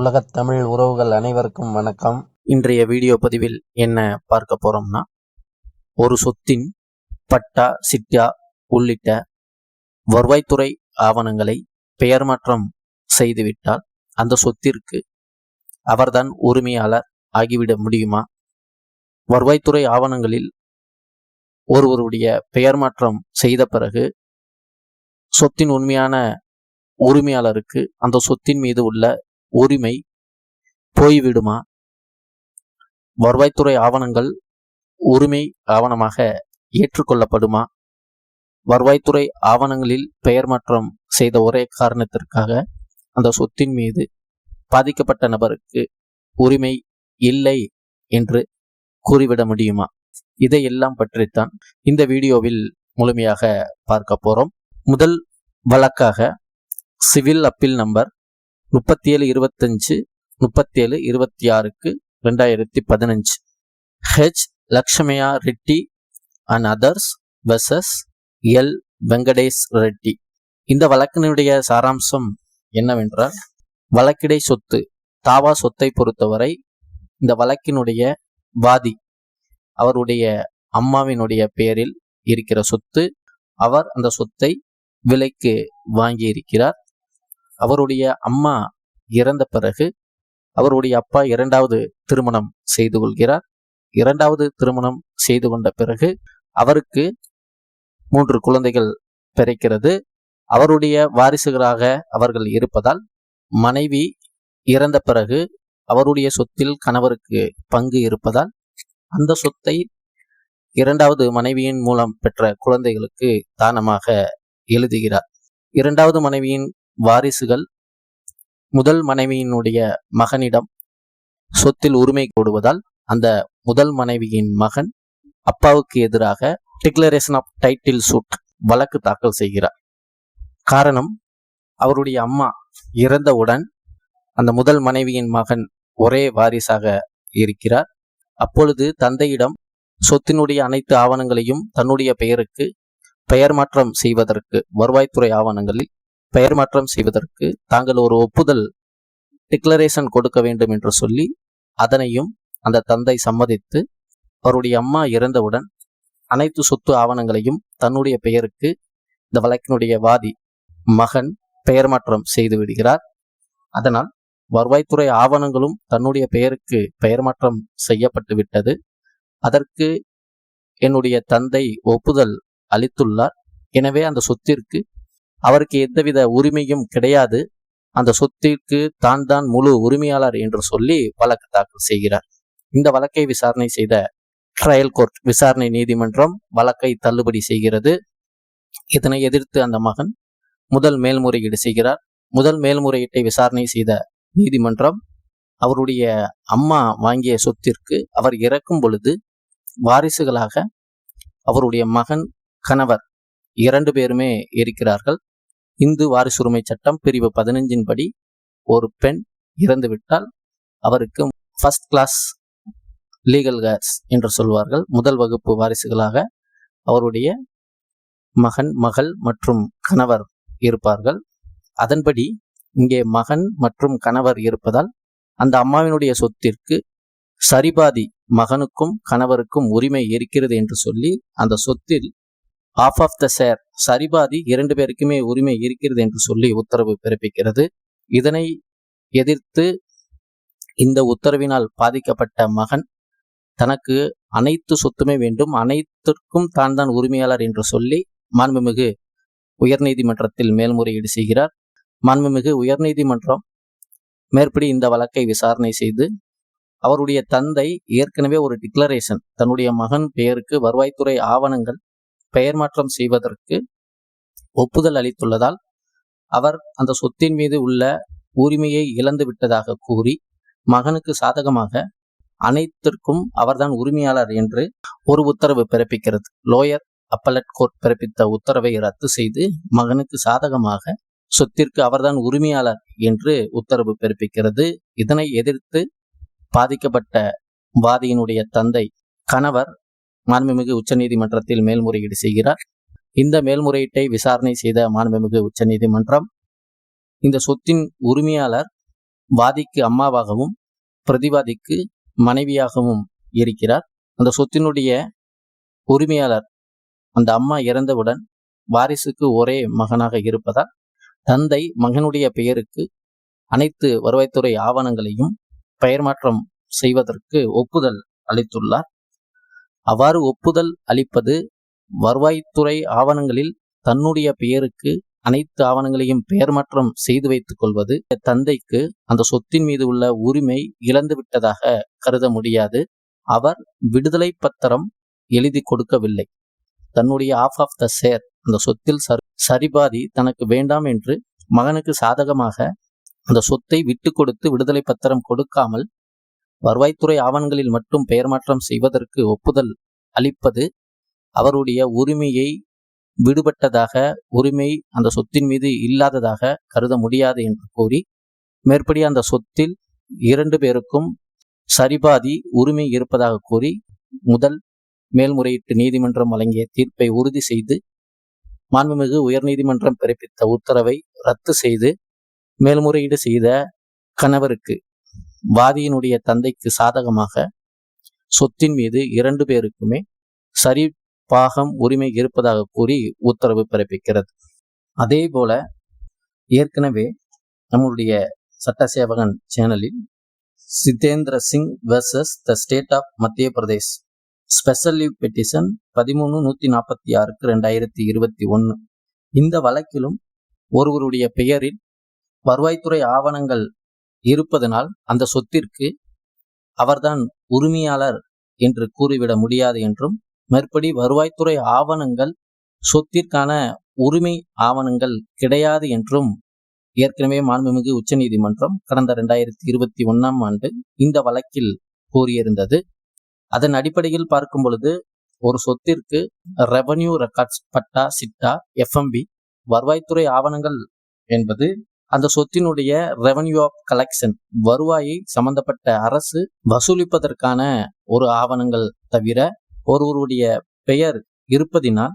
உலகத் தமிழ் உறவுகள் அனைவருக்கும் வணக்கம். இன்றைய வீடியோ பதிவில் என்ன பார்க்க போறோம்னா ஒரு சொத்தின் பட்டா சிட்டா உள்ளிட்ட வருவாய்த்துறை ஆவணங்களை பெயர் மாற்றம் செய்துவிட்டால் அந்த சொத்திற்கு அவர்தான் உரிமையாளர் ஆகிவிட முடியுமா? வருவாய்த்துறை ஆவணங்களில் ஒருவருடைய பெயர் மாற்றம் செய்த பிறகு சொத்தின் உண்மையான உரிமையாளருக்கு அந்த சொத்தின் மீது உள்ள உரிமை போய்விடுமா? வருவாய்த்துறை ஆவணங்கள் உரிமை ஆவணமாக ஏற்றுக்கொள்ளப்படுமா? வருவாய்த்துறை ஆவணங்களில் பெயர் மாற்றம் செய்த ஒரே காரணத்திற்காக அந்த சொத்தின் மீது பாதிக்கப்பட்ட நபருக்கு உரிமை இல்லை என்று கூறிவிட முடியுமா? இதையெல்லாம் பற்றித்தான் இந்த வீடியோவில் முழுமையாக பார்க்க போகிறோம் முதல் வழக்காக சிவில் அப்பீல் நம்பர் முப்பத்தி ஏழு இருபத்தஞ்சு முப்பத்தேழு இருபத்தி ஆறுக்கு ரெண்டாயிரத்தி பதினஞ்சு. H Lakshmaiah Reddy and others versus L Venkatesh Reddy. இந்த வழக்கினுடைய சாராம்சம் என்னவென்றால் வழக்கிடை சொத்து தாவா சொத்தை பொறுத்தவரை இந்த வழக்கினுடைய வாதி அவருடைய அம்மாவினுடைய பெயரில் இருக்கிற சொத்து அவர் அந்த சொத்தை விலைக்கு வாங்கியிருக்கிறார். அவருடைய அம்மா இறந்த பிறகு அவருடைய அப்பா இரண்டாவது திருமணம் செய்து கொள்கிறார். இரண்டாவது திருமணம் செய்து கொண்ட பிறகு அவருக்கு மூன்று குழந்தைகள் பிறக்கிறது. அவருடைய வாரிசுகளாக அவர்கள் இருப்பதால் மனைவி இறந்த பிறகு அவருடைய சொத்தில் கணவருக்கு பங்கு இருப்பதால் அந்த சொத்தை இரண்டாவது மனைவியின் மூலம் பெற்ற குழந்தைகளுக்கு தானமாக எழுதுகிறார். இரண்டாவது மனைவியின் வாரிசுகள் முதல் மனைவியினுடைய மகனிடம் சொத்தில் உரிமை கோடுவதால் அந்த முதல் மனைவியின் மகன் அப்பாவுக்கு எதிராக டிக்ளரேஷன் ஆஃப் டைட்டில் சூட் வழக்கு தாக்கல் செய்கிறார். காரணம் அவருடைய அம்மா இறந்தவுடன் அந்த முதல் மனைவியின் மகன் ஒரே வாரிசாக இருக்கிறார். அப்பொழுது தந்தையிடம் சொத்தினுடைய அனைத்து ஆவணங்களையும் தன்னுடைய பெயருக்கு பெயர் மாற்றம் செய்வதற்கு வருவாய்த்துறை ஆவணங்களில் பெயர் மாற்றம் செய்வதற்கு தாங்கள் ஒரு ஒப்புதல் டிக்ளரேஷன் கொடுக்க வேண்டும் என்று சொல்லி அதனையும் அந்த தந்தை சம்மதித்து அவருடைய அம்மா இறந்தவுடன் அனைத்து சொத்து ஆவணங்களையும் தன்னுடைய பெயருக்கு இந்த வழக்கினுடைய வாதி மகன் பெயர் மாற்றம் செய்து விடுகிறார். அதனால் வருவாய்த்துறை ஆவணங்களும் தன்னுடைய பெயருக்கு பெயர் மாற்றம் செய்யப்பட்டு விட்டது. அதற்கு என்னுடைய தந்தை ஒப்புதல் அளித்துள்ளார். எனவே அந்த சொத்திற்கு அவருக்கு எந்தவித உரிமையும் கிடையாது. அந்த சொத்திற்கு தான் தான் முழு உரிமையாளர் என்று சொல்லி வழக்கு தாக்கல் செய்கிறார். இந்த வழக்கை விசாரணை செய்த ட்ரையல் கோர்ட் விசாரணை நீதிமன்றம் வழக்கை தள்ளுபடி செய்கிறது. இதனை எதிர்த்து அந்த மகன் முதல் மேல்முறையீடு செய்கிறார். முதல் மேல்முறையீட்டை விசாரணை செய்த நீதிமன்றம் அவருடைய அம்மா வாங்கிய சொத்திற்கு அவர் இறக்கும் பொழுது வாரிசுகளாக அவருடைய மகன் கணவர் இரண்டு பேருமே இருக்கிறார்கள். இந்து வாரிசுரிமை சட்டம் பிரிவு பதினஞ்சின் படி ஒரு பெண் இறந்துவிட்டால் அவருக்கு ஃபர்ஸ்ட் கிளாஸ் லீகல் கேர்ஸ் என்று சொல்வார்கள். முதல் வகுப்பு வாரிசுகளாக அவருடைய மகன் மகள் மற்றும் கணவர் இருப்பார்கள். அதன்படி இங்கே மகன் மற்றும் கணவர் இருப்பதால் அந்த அம்மாவினுடைய சொத்திற்கு சரிபாதி மகனுக்கும் கணவருக்கும் உரிமை இருக்கிறது என்று சொல்லி அந்த சொத்தில் ஆஃப் ஆஃப் த ஷேர் சரிபாதி இரண்டு பேருக்குமே உரிமை இருக்கிறது என்று சொல்லி உத்தரவு பிறப்பிக்கிறது. இதனை எதிர்த்து இந்த உத்தரவினால் பாதிக்கப்பட்ட மகன் தனக்கு அனைத்து சொத்துமே வேண்டும். அனைத்திற்கும் தான் தான் உரிமையாளர் என்று சொல்லி மாண்புமிகு உயர்நீதிமன்றத்தில் மேல்முறையீடு செய்கிறார். மாண்புமிகு உயர்நீதிமன்றம் மேற்படி இந்த வழக்கை விசாரணை செய்து அவருடைய தந்தை ஏற்கனவே ஒரு டிக்ளரேஷன் தன்னுடைய மகன் பெயருக்கு வருவாய்த்துறை ஆவணங்கள் பெயர் மாற்றம் செய்வதற்கு ஒப்புதல் அளித்துள்ளதால் அவர் அந்த சொத்தின் மீது உள்ள உரிமையை இழந்து விட்டதாக கூறி மகனுக்கு சாதகமாக அனைத்திற்கும் அவர்தான் உரிமையாளர் என்று ஒரு உத்தரவு பிறப்பிக்கிறது. லோயர் அப்பலட் கோர்ட் பிறப்பித்த உத்தரவை ரத்து செய்து மகனுக்கு சாதகமாக சொத்திற்கு அவர்தான் உரிமையாளர் என்று உத்தரவு பிறப்பிக்கிறது. இதனை எதிர்த்து பாதிக்கப்பட்ட வாதியினுடைய தந்தை கணவர் மாண்புமிகு உச்சநீதிமன்றத்தில் மேல்முறையீடு செய்கிறார். இந்த மேல்முறையீட்டை விசாரணை செய்த மாண்புமிகு உச்சநீதிமன்றம் இந்த சொத்தின் உரிமையாளர் வாதிக்கு அம்மாவாகவும் பிரதிவாதிக்கு மனைவியாகவும் இருக்கிறார். அந்த சொத்தினுடைய உரிமையாளர் அந்த அம்மா இறந்தவுடன் வாரிசுக்கு ஒரே மகனாக இருப்பதால் தந்தை மகனுடைய பெயருக்கு அனைத்து வருவாய்த்துறை ஆவணங்களையும் பெயர் மாற்றம் செய்வதற்கு ஒப்புதல் அளித்துள்ளார். அவ்வாறு ஒப்புதல் அளிப்பது வருவாய்த்துறை ஆவணங்களில் தன்னுடைய பெயருக்கு அனைத்து ஆவணங்களையும் பெயர் மாற்றம் செய்து வைத்துக் கொள்வது தந்தைக்கு அந்த சொத்தின் மீது உள்ள உரிமை இழந்து விட்டதாக கருத முடியாது. அவர் விடுதலை பத்திரம் எழுதி கொடுக்கவில்லை. தன்னுடைய ஆஃப் ஆஃப் த ஷேர் அந்த சொத்தில் சரி சரிபாதி தனக்கு வேண்டாம் என்று மகனுக்கு சாதகமாக அந்த சொத்தை விட்டு கொடுத்து விடுதலை பத்திரம் கொடுக்காமல் வருவாய்த்துறை ஆவணங்களில் மட்டும் பெயர் மாற்றம் செய்வதற்கு ஒப்புதல் அளிப்பது அவருடைய உரிமையை விடுபட்டதாக உரிமை அந்த சொத்தின் மீது இல்லாததாக கருத முடியாது என்று கூறி மேற்படி அந்த சொத்தில் இரண்டு பேருக்கும் சரிபாதி உரிமை இருப்பதாக கூறி முதல் மேல்முறையீட்டு நீதிமன்றம் வழங்கிய தீர்ப்பை உறுதி செய்து மாண்புமிகு உயர்நீதிமன்றம் பிறப்பித்த உத்தரவை ரத்து செய்து மேல்முறையீடு செய்த கணவருக்கு வாதியினுடைய தந்தைக்கு சாதகமாக சொத்தின் மீது இரண்டு பேருக்குமே சரி பாகம் உரிமை இருப்பதாக கூறி உத்தரவு பிறப்பிக்கிறது. அதே போல ஏற்கனவே நம்மளுடைய சட்ட சேவகன் சேனலில் Jitendra Singh versus the state of Madhya Pradesh special leave petition பதிமூணு நூற்றி நாற்பத்தி ஆறுக்கு ரெண்டாயிரத்தி இருபத்தி ஒன்று இந்த வழக்கிலும் ஒருவருடைய பெயரில் வருவாய்த்துறை ஆவணங்கள் இருப்பதனால் அந்த சொத்திற்கு அவர்தான் உரிமையாளர் என்று கூறிவிட முடியாது என்றும் மேற்படி வருவாய்த்துறை ஆவணங்கள் சொத்திற்கான உரிமை ஆவணங்கள் கிடையாது என்றும் ஏற்கனவே மாண்புமிகு உச்சநீதிமன்றம் கடந்த ரெண்டாயிரத்தி இருபத்தி ஒன்னாம் ஆண்டு இந்த வழக்கில் கூறியிருந்தது. அதன் அடிப்படையில் பார்க்கும் பொழுது ஒரு சொத்திற்கு revenue records patta chitta FMB வருவாய்த்துறை ஆவணங்கள் என்பது அந்த சொத்தினுடைய ரெவன்யூ ஆஃப் கலெக்ஷன் வருவாயை சம்பந்தப்பட்ட அரசு வசூலிப்பதற்கான ஒரு ஆவணங்கள் தவிர ஒருவருடைய பெயர் இருப்பதினால்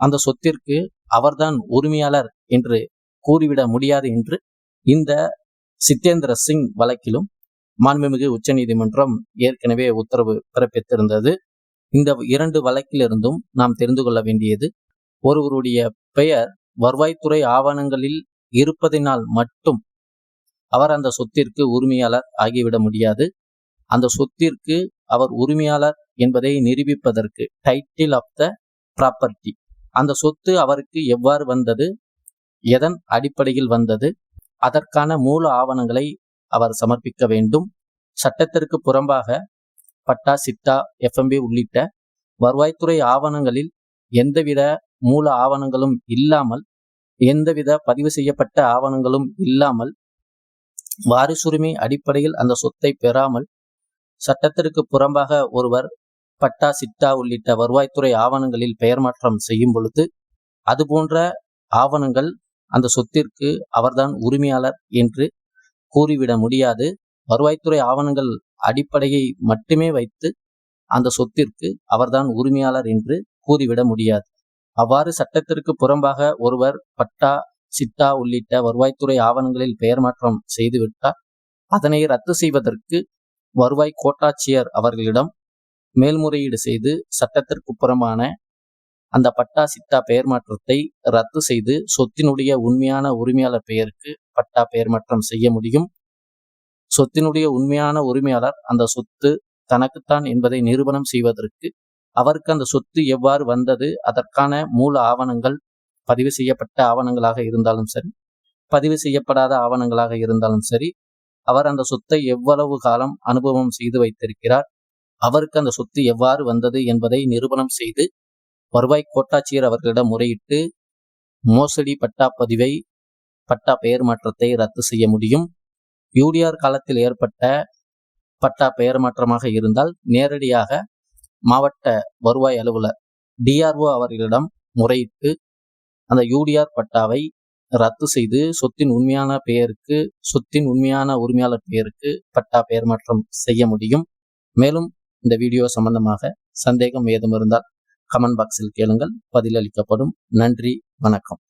அந்த சொத்திற்கு அவர்தான் உரிமையாளர் என்று கூறிவிட முடியாது என்று இந்த சித்தேந்திர சிங் வழக்கிலும் மாண்புமிகு உச்சநீதிமன்றம் ஏற்கனவே உத்தரவு பிறப்பித்திருந்தது. இந்த இரண்டு வழக்கிலிருந்தும் நாம் தெரிந்து கொள்ள வேண்டியது ஒருவருடைய பெயர் வருவாய்த்துறை ஆவணங்களில் இருப்பதினால் மட்டும் அவர் அந்த சொத்திற்கு உரிமையாளர் ஆகிவிட முடியாது. அந்த சொத்திற்கு அவர் உரிமையாளர் என்பதை நிரூபிப்பதற்கு டைட்டில் ஆஃப் த ப்ராப்பர்ட்டி அந்த சொத்து அவருக்கு எவ்வாறு வந்தது? எதன் அடிப்படையில் வந்தது? அதற்கான மூல ஆவணங்களை அவர் சமர்ப்பிக்க வேண்டும். சட்டத்திற்கு புறம்பாக பட்டா சிட்டா எஃப்எம்பி உள்ளிட்ட வருவாய்த்துறை ஆவணங்களில் எந்தவித மூல ஆவணங்களும் இல்லாமல் எந்தவித பதிவு செய்யப்பட்ட ஆவணங்களும் இல்லாமல் வாரிசுரிமை அடிப்படையில் அந்த சொத்தை பெறாமல் சட்டத்திற்கு புறம்பாக ஒருவர் பட்டா சிட்டா உள்ளிட்ட வருவாய்த்துறை ஆவணங்களில் பெயர் மாற்றம் செய்யும் பொழுது அதுபோன்ற ஆவணங்கள் அந்த சொத்திற்கு அவர்தான் உரிமையாளர் என்று கூறிவிட முடியாது. வருவாய்த்துறை ஆவணங்கள் அடிப்படையை மட்டுமே வைத்து அந்த சொத்திற்கு அவர்தான் உரிமையாளர் என்று கூறிவிட முடியாது. அவ்வாறு சட்டத்திற்கு புறம்பாக ஒருவர் பட்டா சிட்டா உள்ளிட்ட வருவாய்த்துறை ஆவணங்களில் பெயர் மாற்றம் செய்துவிட்டால் அதனை ரத்து செய்வதற்கு வருவாய் கோட்டாட்சியர் அவர்களிடம் மேல்முறையீடு செய்து சட்டத்திற்கு புறமான அந்த பட்டா சிட்டா பெயர் மாற்றத்தை ரத்து செய்து சொத்தினுடைய உண்மையான உரிமையாளர் பெயருக்கு பட்டா பெயர் மாற்றம் செய்ய முடியும். சொத்தினுடைய உண்மையான உரிமையாளர் அந்த சொத்து தனக்குத்தான் என்பதை நிரூபணம் செய்வதற்கு அவருக்கு அந்த சொத்து எவ்வாறு வந்தது அதற்கான மூல ஆவணங்கள் பதிவு செய்யப்பட்ட ஆவணங்களாக இருந்தாலும் சரி பதிவு செய்யப்படாத ஆவணங்களாக இருந்தாலும் சரி அவர் அந்த சொத்தை எவ்வளவு காலம் அனுபவம் செய்து வைத்திருக்கிறார் அவருக்கு அந்த சொத்து எவ்வாறு வந்தது என்பதை நிரூபணம் செய்து வருவாய் கோட்டாட்சியர் அவர்களிடம் முறையிட்டு மோசடி பட்டா பதிவை பட்டா பெயர் மாற்றத்தை ரத்து செய்ய முடியும். யூடிஆர் காலத்தில் ஏற்பட்ட பட்டா பெயர் மாற்றமாக இருந்தால் நேரடியாக மாவட்ட வருவாய் அலுவலர் டிஆர்ஓ அவர்களிடம் முறையிட்டு அந்த யூடிஆர் பட்டாவை ரத்து செய்து சொத்தின் உண்மையான பெயருக்கு சொத்தின் உண்மையான உரிமையாளர் பெயருக்கு பட்டா பெயர் மாற்றம் செய்ய முடியும். மேலும் இந்த வீடியோ சம்பந்தமாக சந்தேகம் ஏதும் இருந்தால் கமெண்ட் பாக்ஸில் கேளுங்கள். பதிலளிக்கப்படும் நன்றி. வணக்கம்.